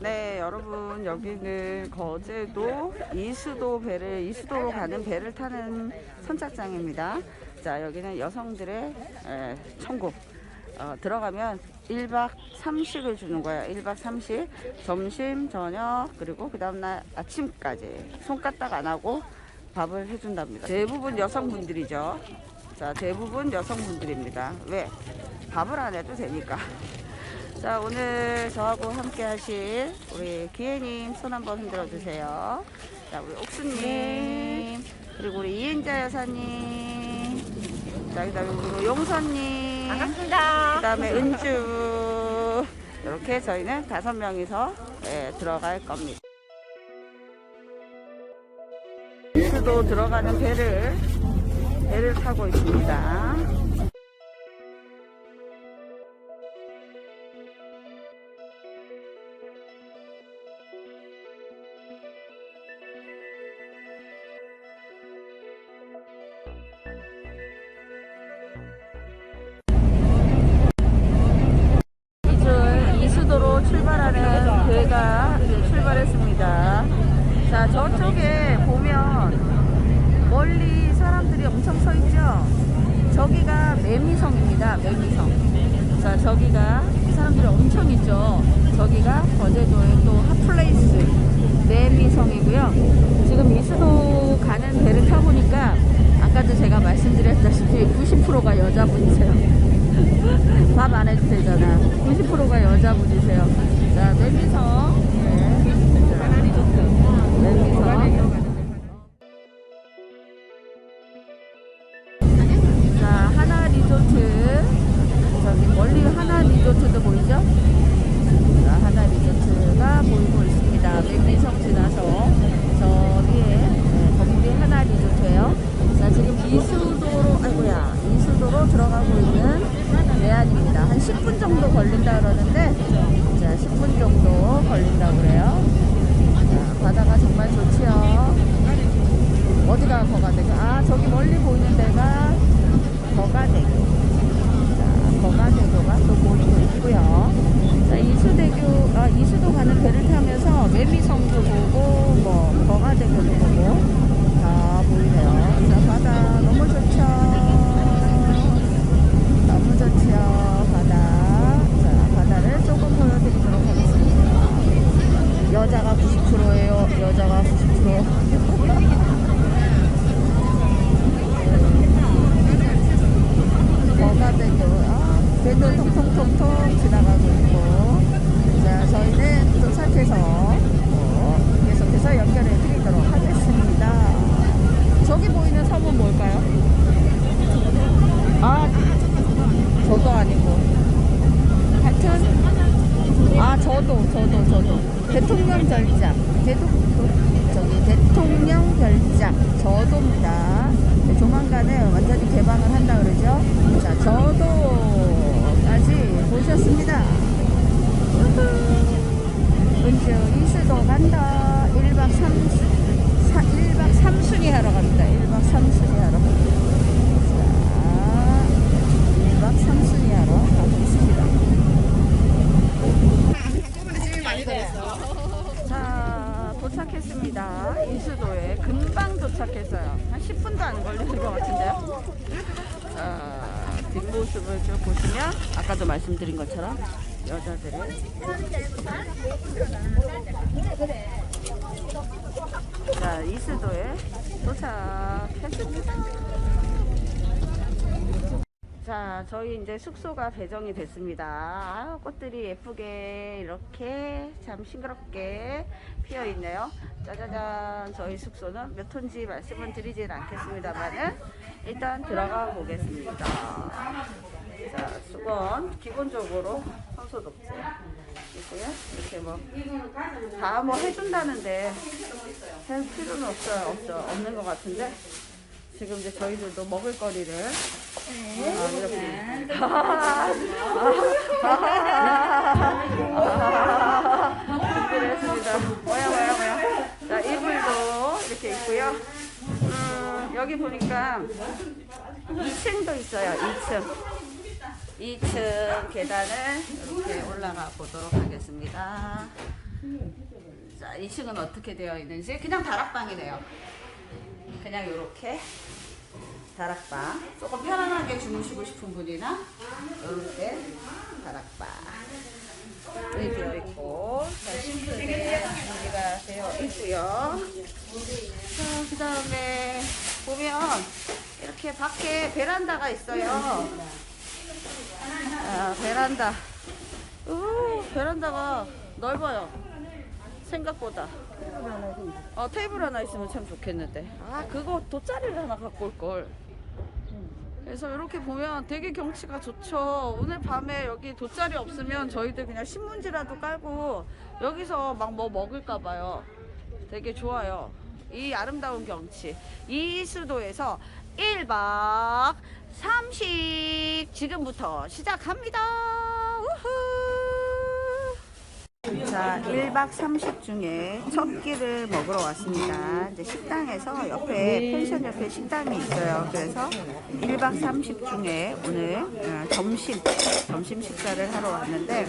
네, 여러분 여기는 거제도 이수도 배를 이수도로 가는 배를 타는 선착장입니다. 자, 여기는 여성들의 에, 천국. 어, 들어가면 1박 3식을 주는 거예요. 1박 3식. 점심, 저녁, 그리고 그 다음날 아침까지. 손가락 안 하고 밥을 해준답니다. 대부분 여성분들이죠. 자, 대부분 여성분들입니다. 왜? 밥을 안 해도 되니까. 자, 오늘 저하고 함께 하실 우리 기혜님 손 한번 흔들어 주세요. 자, 우리 옥수님. 그리고 우리 이은자 여사님. 자, 그 다음에 우리 용선님. 반갑습니다. 그 다음에 은주. 이렇게 저희는 다섯 명이서 예, 들어갈 겁니다. 수도 들어가는 배를, 배를 타고 있습니다. 지금 이수도 가는 배를 타보니까 아까도 제가 말씀드렸다시피 90%가 여자분이세요. 밥 안 해도 되잖아. 90%가 여자분이세요. 자, 매미성. 네. 들어가고 있는 대안입니다. 한 10분 정도 걸린다 그러는데, 자, 10분 정도 걸린다 그래요. 자, 바다가 정말 좋지요. 어디가 거가대교? 아, 저기 멀리 보이는 데가 거가대교. 자, 거가대교가 또 보이고 있고요. 자, 이수대교, 아, 이수도 가는 배를 타면서 매미성도 보고, 뭐, 거가대교도 보고, 다 보이네요. 자, 바다 너무 좋죠. 너무 좋죠, 바다. 자, 바다를 조금 보여드리도록 하겠습니다. 여자가 90%예요. 여자가 90%. 거가대교 아, 배도 통통통통 지나가고 있고 자 저희는 도착해서 어, 계속해서 연결해 드리도록 하겠습니다 저기 보이는 섬은 뭘까요? 아 저도 아니고 하여튼 아 저도 저도 저도 별장 대도, 저기 대통령 별장 저도입니다 네, 조만간에 완전히 개방을 한다 그러죠 자 저도까지 보셨습니다 은주 이수도 간다 1박 3 사, 1박 3순위 하러 갑니다 1박 3순위 하러 자 1박 3순위 하러 가고 있습니다 자, 인수도에 금방 도착했어요. 한 10분도 안 걸리는 것 같은데요. 자, 뒷모습을 쭉 보시면 아까도 말씀드린 것처럼 여자들이 자, 이수도에 도착했습니다. 자, 저희 이제 숙소가 배정이 됐습니다. 아, 꽃들이 예쁘게 이렇게 참 싱그럽게 피어 있네요. 짜자잔, 저희 숙소는 몇 톤지 말씀은 드리진 않겠습니다만은 일단 들어가 보겠습니다. 자, 수건 기본적으로 손소독제 있고요. 이렇게 뭐다뭐 해준다는데 할 필요는 없어요. 없죠. 없는 것 같은데. 지금 이제 저희들도 먹을 거리를 아, 이렇게. 준비를 했습니다. 뭐야, 뭐야, 뭐야. 자, 이불도 이렇게 있고요. 음, 여기 보니까 2층도 있어요. 2층. 2층 계단을 이렇게 올라가 보도록 하겠습니다. 자, 2층은 어떻게 되어 있는지 그냥 다락방이네요. 그냥 이렇게 다락방. 조금 편안하게 주무시고 싶은 분이나 이렇게 다락방이 되어 있고 자, 싱크대 준비가 되어 있고요. 자, 그 다음에 보면 이렇게 밖에 베란다가 있어요. 아, 베란다. 오, 베란다가 넓어요. 생각보다. 어, 테이블 하나 있으면 참 좋겠는데. 아, 그거 돗자리를 하나 갖고 올 걸. 그래서 이렇게 보면 되게 경치가 좋죠. 오늘 밤에 여기 돗자리 없으면 저희들 그냥 신문지라도 깔고 여기서 막 뭐 먹을까 봐요. 되게 좋아요. 이 아름다운 경치. 이 수도에서 1박 30 지금부터 시작합니다. 자, 1박 30 중에 첫 끼를 먹으러 왔습니다. 이제 식당에서 옆에 펜션 옆에 식당이 있어요. 그래서 1박 30 중에 오늘 어, 점심 점심 식사를 하러 왔는데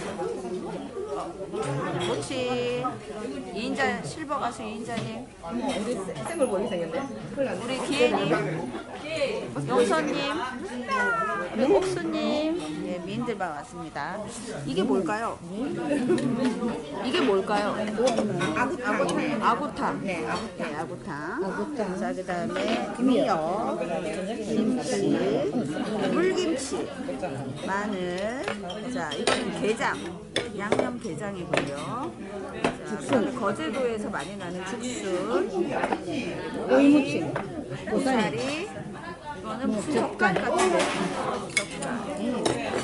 모치 이인자 실버 가수 이인자님 쌤을 보게 생겼네. 우리 용선님, 우리 옥수님, 예, 미인들만 왔습니다. 이게 뭘까요? 이게 뭘까요? 아구탕. 아구탕. 네, 아구탕. 네, 아구탕. 아구탕. 자, 그 다음에 미역, 김치, 물김치, 마늘. 자, 이거는 게장. 양념 게장이고요. 자, 거제도에서 많이 나는 죽순. 오이무침. 고사리. 이거는 젓갈 같은데. 젓갈.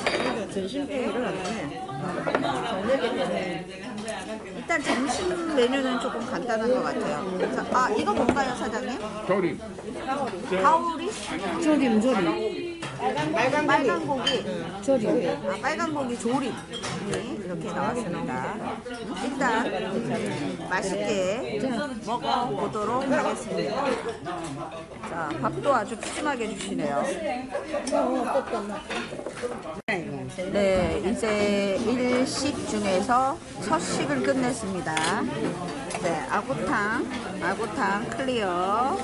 전신병이를 안 하네. 일단 점심 메뉴는 조금 간단한 것 같아요. 자, 아, 이거 뭔가요, 사장님? 조림. 가오리? 조림, 조림. 빨간 빨간 고기. 조림. 아, 빨간 고기 조림. 네, 이렇게 나왔습니다. 일단 맛있게 먹어보도록 하겠습니다. 자, 밥도 아주 푸짐하게 주시네요. 네, 이제 일식 중에서 첫 식을 끝냈습니다. 네, 아구탕, 아구탕 클리어.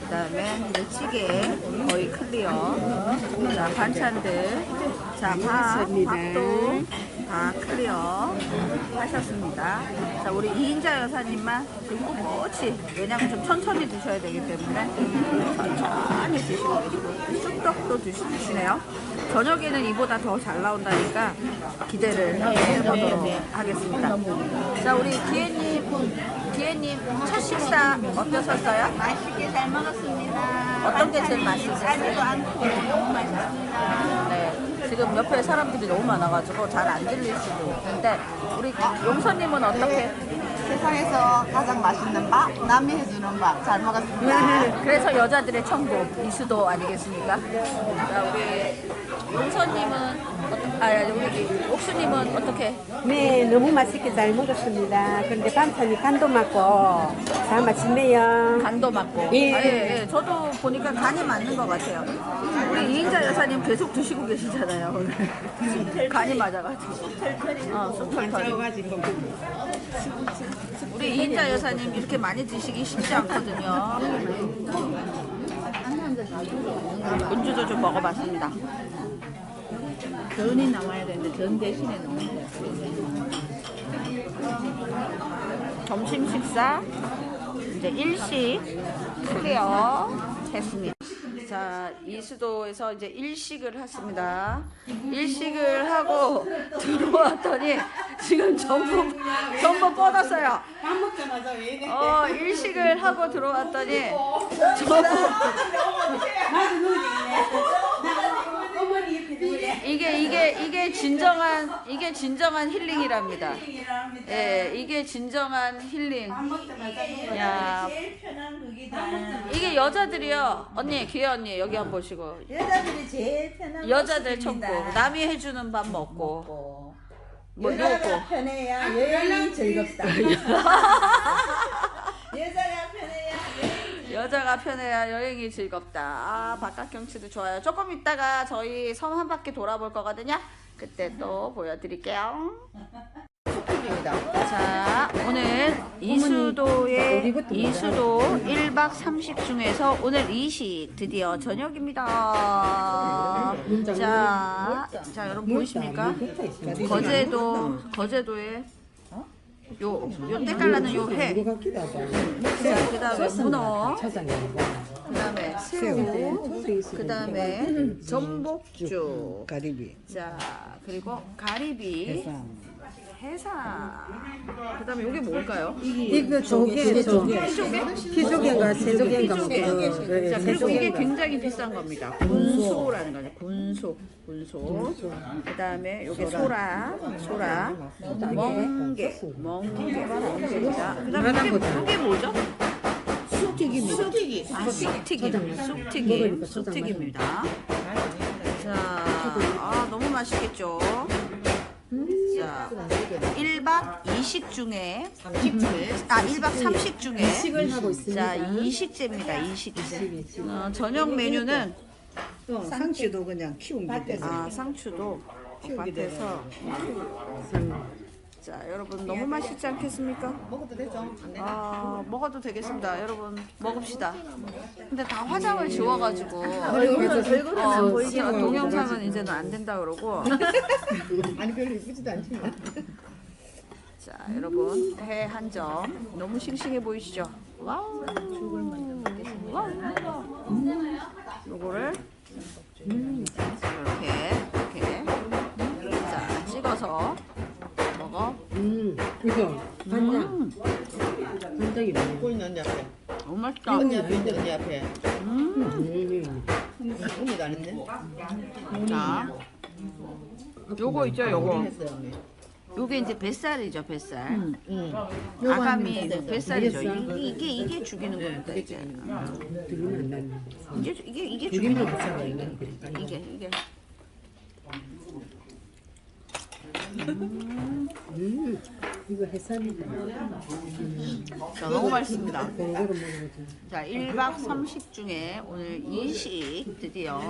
그 다음에 이제 찌개 거의 클리어. 자, 반찬들. 자, 밥, 밥도 다 클리어 하셨습니다. 자, 우리 이인자 여사님만 그리고 꿋꿋이, 왜냐면 좀 천천히 드셔야 되기 때문에 천천히 드시고 계시고, 쑥떡도 드시- 드시네요. 저녁에는 이보다 더 잘 나온다니까 기대를 해보도록 하겠습니다. 자, 우리 기혜님, 기혜님 첫 식사 어떠셨어요? 맛있게 잘 먹었습니다. 어떤 게 제일 맛있었어요? 짜지도 않고 너무 맛있습니다. 네. 지금 옆에 사람들이 너무 많아가지고 잘 안 들릴 수도 있는데 우리 용서님은 어떻게? 세상에서 가장 맛있는 밥, 남이 해주는 밥 잘 먹었습니다. 그래서 여자들의 천국 이수도 아니겠습니까? 자, 우리 용서님은 어떠- 아 우리 옥수님은 어떻게? 네, 너무 맛있게 잘 먹었습니다. 그런데 반찬이 간도 맞고 잘 맛있네요. 간도 맞고. 예. 아, 예, 예. 저도 보니까 간이 맞는 것 같아요. 우리 이인자 여사님 계속 드시고 계시잖아요. 오늘. 간이 맞아가지고. 어, 쑥털털이. 우리 이인자 여사님 이렇게 많이 드시기 쉽지 않거든요. 은주도 좀 먹어봤습니다. 전이 나와야 되는데 전 대신에 넣는 점심 식사 이제 일식 클리어 했습니다. 자 이수도에서 이제 일식을 했습니다. 일식을 하고 들어왔더니 지금 전부 전부 뻗었어요. 밥 먹자마자 왜 이래? 어 일식을 하고 들어왔더니 전부? 이게 이게 이게 진정한 이게 진정한 힐링이랍니다. 예, 이게 진정한 힐링. 야, 제일 편한 그기다. 이게 여자들이요. 언니, 기회 언니 여기 한번 보시고. 여자들이 제일 편한 여자들. 천국. 남이 해 주는 밥 먹고. 뭐 여자가. 편해야 여행이 즐겁다. 여자가 편해야 여행이 즐겁다. 아, 바깥 경치도 좋아요. 조금 있다가 저희 섬 한 바퀴 돌아볼 거거든요. 그때 또 보여드릴게요. 자, 오늘 이수도의 이수도 1박 30 중에서 오늘 20 드디어 저녁입니다. 자, 자 여러분 보이십니까? 거제도 거제도에 요, 요 때깔나는 요 회, 자, 그 다음에 문어, 그 다음에 새우, 그 다음에 전복죽, 가리비. 자, 그리고 가리비, 해 삼, 그 다음에 요게 뭘까요? 이거 조개, 조개. 희조개인가 새조개인가 뭐 그, 자, 그리고 이게 굉장히 비싼 겁니다. 군소라는 거죠. 군소, 군소. 그 다음에 요게 소라, 소라, 멍게, 멍게, 멍게입니다. 그 다음에 이게, 이게 뭐죠? 아, 쑥튀김, 쑥튀김, 쑥튀김입니다. 자, 아, 너무 맛있겠죠? 자, 1박 20 중에, 아, 1박 30 중에, 식을 하고 있습니다. 자, 이식제입니다, 이식제. 어, 저녁 메뉴는, 상추도 그냥 키운 게 아, 상추도 밭에서. 자, 여러분, 너무 맛있지 않겠습니까? 먹어도 되죠? 아, 먹어도 되겠습니다. 여러분, 먹읍시다. 근데 다 화장을 지워가지고. 얼굴은 어, 제가 동영상은 이제는 안 된다 그러고. 아니 별로 이쁘지도 않지만. 자, 여러분, 회한 점. 너무 싱싱해 보이시죠? 와우. 와우. 요거를 이렇게, 이렇게. 자, 찍어서. 음, 이거 간장. 간장이 뭐야? 보이는 언니 앞에. 너무 맛있다. 언니 앞에 있는 언니 앞에. 음, 언니도 안 했네? 자, 요거 있죠, 요거. 했어요, 언니. 요게 이제 뱃살이죠, 뱃살. 응. 아가미 뱃살이죠. 이게, 이게, 이게 죽이는 겁니다, 이제. 들으면 안 나는. 이게, 이게, 이게 죽이는. 이게, 이게, 이게. 음, 이거 해산이다. 자, 너무 맛있습니다. 먹어보자. 자, 1박 30 중에 오늘 20 드디어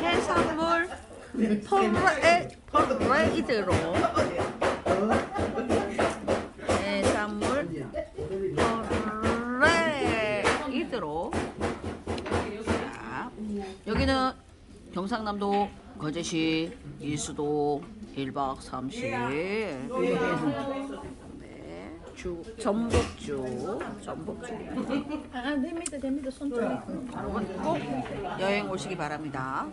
해산물 퍼레, 퍼레이드로 해산물 퍼레이드로 자, 여기는 경상남도 거제시 이수도 1박 30 네, 주, 전복주 전복주 아, 됩니다, 됩니다. 손 좀. 여러분 꼭 여행 오시기 바랍니다.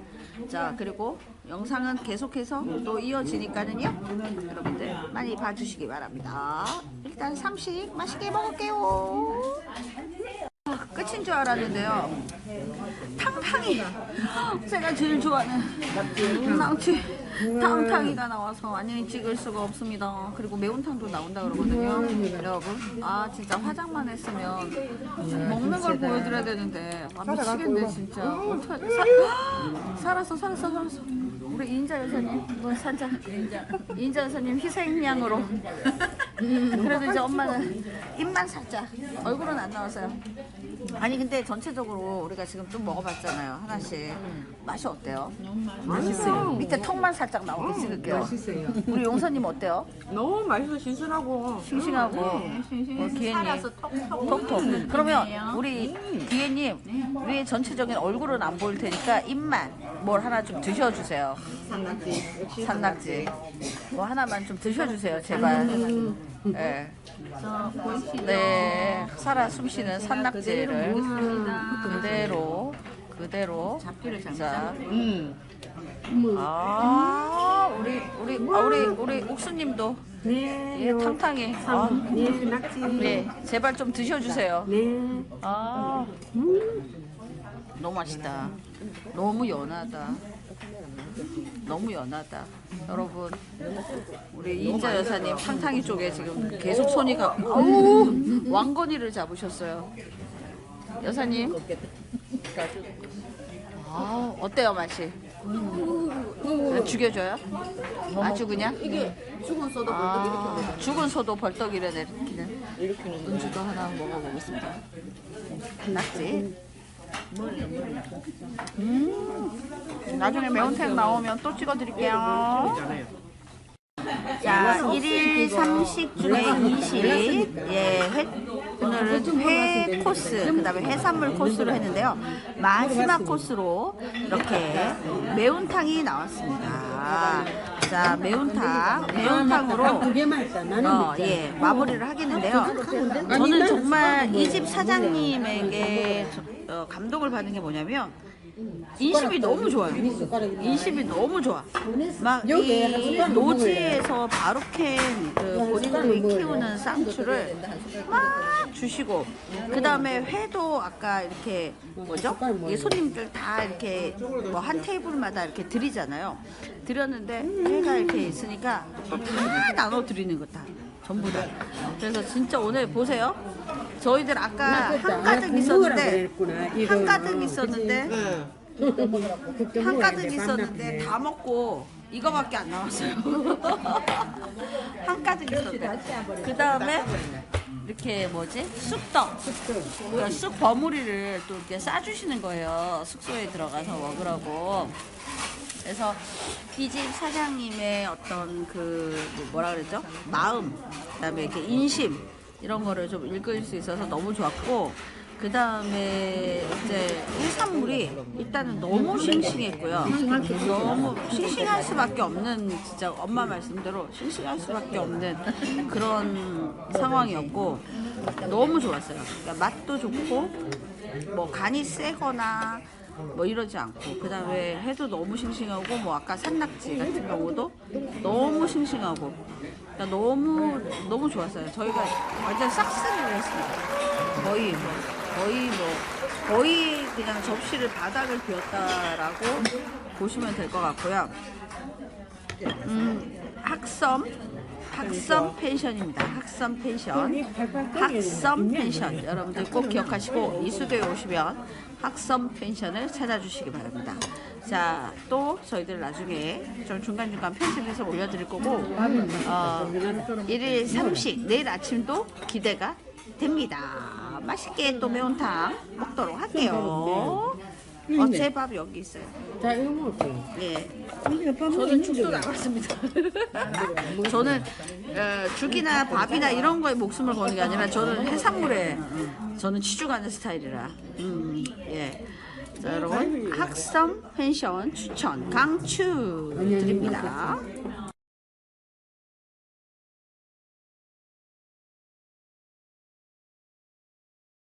자 그리고 영상은 계속해서 또 이어지니까는요. 여러분들 많이 봐주시기 바랍니다. 일단 삼식 맛있게 먹을게요. 아, 끝인 줄 알았는데요. 탕탕이 제가 제일 좋아하는 낭치 탕탕이가 나와서 안녕히 찍을 수가 없습니다. 그리고 매운탕도 나온다 그러거든요. 여러분. 아 진짜 화장만 했으면 먹는 걸 보여드려야 되는데. 아, 미치겠네 진짜. 어떡하지 사- 살았어 살았어 살았어. 우리 인자 여사님 이번 산자. 인자 여사님 희생양으로. 그래도 이제 엄마는 입만 살짝 얼굴은 안 나왔어요 아니 근데 전체적으로 우리가 지금 좀 먹어봤잖아요 하나씩. 맛이 어때요? 맛있어요. 밑에 턱만 살짝 나오게 찍을게요. 맛있어요. 우리 용사님 어때요? 너무 맛있어, 신선하고. 싱싱하고. 어, 기회님. 톡톡 그러면 우리 기회님 우리 전체적인 얼굴은 안 보일 테니까 입만 뭘 하나 좀 드셔주세요 산낙지. 산낙지 뭐 하나만 좀 드셔주세요 제발 네. 네 살아 숨쉬는 산낙지를 그대로 그대로 자 응. 아, 우리 우리 아, 우리 우리 옥수님도 네. 예 탕탕이 아, 네, 낙지. 네 제발 좀 드셔주세요. 네. 아 너무 맛있다. 너무 연하다. 너무 연하다. 여러분 우리 인자 여사님 탕탕이 쪽에 지금 계속 손이 가. 아우 왕건이를 잡으셨어요. 여사님. 아 어때요 맛이? 죽여줘요? 아주 그냥? 이게 죽은 소도 아, 죽은 소도 벌떡 일어내는 은주도 하나 먹어보겠습니다. 낙지. 음, 나중에 매운탕 나오면 또 찍어드릴게요. 자, 1일 30 중에 20. 예, 회, 오늘은 회 코스, 그 다음에 해산물 코스로 했는데요. 마지막 코스로 이렇게 매운탕이 나왔습니다. 자, 매운탕. 매운탕으로. 나는 어, 예, 마무리를 하겠는데요. 저는 정말 이 집 사장님에게 저- 어, 감동을 받는 게 뭐냐면 인심이 너무 좋아요. 인심이 너무 좋아. 막이 노지에서 바로 캔그 본인들이 키우는 쌍추를 막 주시고 그 다음에 회도 아까 이렇게 뭐죠? 이 손님들 다 이렇게 뭐 한 테이블마다 이렇게 드리잖아요. 드렸는데 회가 이렇게 있으니까 또다 나눠 드리는 거 다. 전부 다. 그래서 진짜 오늘 보세요. 저희들 아까 한 가득 있었는데 한 가득 있었는데 한 가득 있었는데 다 먹고 이거밖에 안 남았어요. 한 가득 있었는데 그 다음에 이렇게 뭐지? 쑥떡, 그쑥 버무리를 또 이렇게 싸주시는 거예요. 숙소에 들어가서 먹으라고. 그래서 이 집 사장님의 어떤 그 뭐라 그랬죠? 마음, 그다음에 이렇게 인심 이런 거를 좀 읽을 수 있어서 너무 좋았고 그 다음에 이제 해산물이 일단은 너무 싱싱했고요. 너무 싱싱할 수밖에 없는 진짜 엄마 말씀대로 싱싱할 수밖에 없는 그런 상황이었고 너무 좋았어요. 그러니까 맛도 좋고 뭐 간이 세거나 뭐 이러지 않고 그 다음에 해도 너무 싱싱하고 뭐 아까 산낙지 같은 경우도 너무 싱싱하고 그러니까 너무 너무 좋았어요. 저희가 완전 싹쓸이를 했습니다. 거의 뭐 거의 뭐 거의 그냥 접시를 바닥을 비웠다라고 보시면 될 것 같고요. 음, 학섬 학섬 펜션입니다. 학섬 펜션. 학섬 펜션. 여러분들 꼭 기억하시고 이수도에 오시면 학섬 펜션을 찾아주시기 바랍니다. 자, 또 저희들 나중에 좀 중간중간 편집해서 올려드릴 거고, 어, 1일 3식, 내일 아침도 기대가 됩니다. 맛있게 또 매운탕 먹도록 할게요. 어, 제밥 여기 있어요. 자, 이거 먹을게요. 예. 저는 죽도 나갔습니다. 저는 어, 죽이나 밥이나 이런 거에 목숨을 거는 게 아니라 저는 해산물에 저는 치중하는 스타일이라. 음, 예. 자, 여러분 학섬 펜션 추천 강추 드립니다.